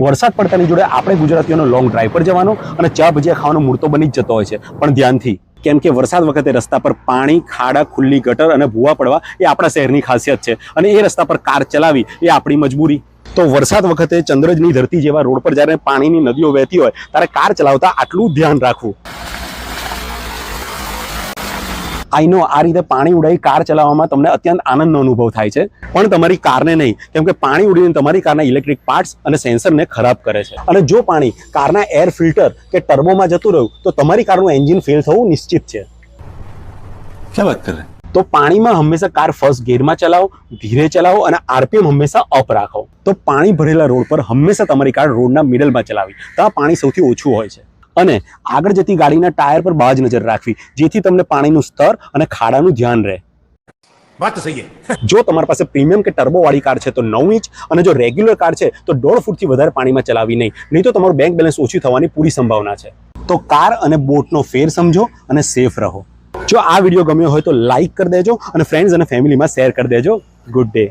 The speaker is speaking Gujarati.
વરસાદ પડતાની જોડે આપણે ગુજરાતીઓનો લોંગ ડ્રાઈવ પર જવાનો અને ચા ભજીયા ખાવાનો તો બની જ જતો હોય છે. પણ ધ્યાનથી, કેમ કે વરસાદ વખતે રસ્તા પર પાણી, ખાડા, ખુલ્લી ગટર અને ભૂવા પડવા એ આપણા શહેરની ખાસિયત છે. અને એ રસ્તા પર કાર ચલાવી એ આપણી મજબૂરી. તો વરસાદ વખતે ચંદ્રજની ધરતી જેવા રોડ પર જ્યારે પાણીની નદીઓ વહેતી હોય, ત્યારે કાર ચલાવતા આટલું ધ્યાન રાખવું. આઈ નો આ રીતે પાણી ઉડાવી કાર ચલાવવામાં તમને અત્યંત આનંદનો અનુભવ થાય છે. પણ તમારી કારને નહીં કેમ કે પાણી ઉડીને તમારી કારના ઇલેક્ટ્રિક પાર્ટસ અને સેન્સરને ખરાબ કરે છે. અને જો પાણી કારના એર ફિલ્ટર કે ટર્બોમાં જતું રહ્યું તો તમારી કારનું એન્જિન ફેલ થવું નિશ્ચિત છે. ક્યાં તો પાણીમાં હંમેશા કાર ફર્સ્ટ ગેરમાં ચલાવો ધીરે ચલાવો અને આરપીએમ હંમેશા અપ રાખો. તો પાણી ભરેલા રોડ પર હંમેશા તમારી કાર રોડના મિડલમાં ચલાવી તો પાણી સૌથી ઓછું હોય છે. અને આગળ જતી ગાડીના ટાયર પર બાજ નજર રાખવી જેથી તમને પાણીનું સ્તર અને ખાડાનું ધ્યાન રહે. વાત સહી જો તમારી પાસે પ્રીમિયમ કે ટર્બોવાળી કાર છે તો નવ ઇંચ અને જો રેગ્યુલર કાર છે તો દોઢ ફૂટથી વધારે પાણીમાં ચલાવી નહીં. નહીં તો તમારું બેંક બેલેન્સ ઓછી થવાની પૂરી સંભાવના છે. તો કાર અને બોટનો ફેર સમજો અને સેફ રહો. જો આ વીડિયો ગમ્યો હોય તો લાઇક કરી દેજો અને ફ્રેન્ડ્સ અને ફેમિલીમાં શેર કરી દેજો. Good day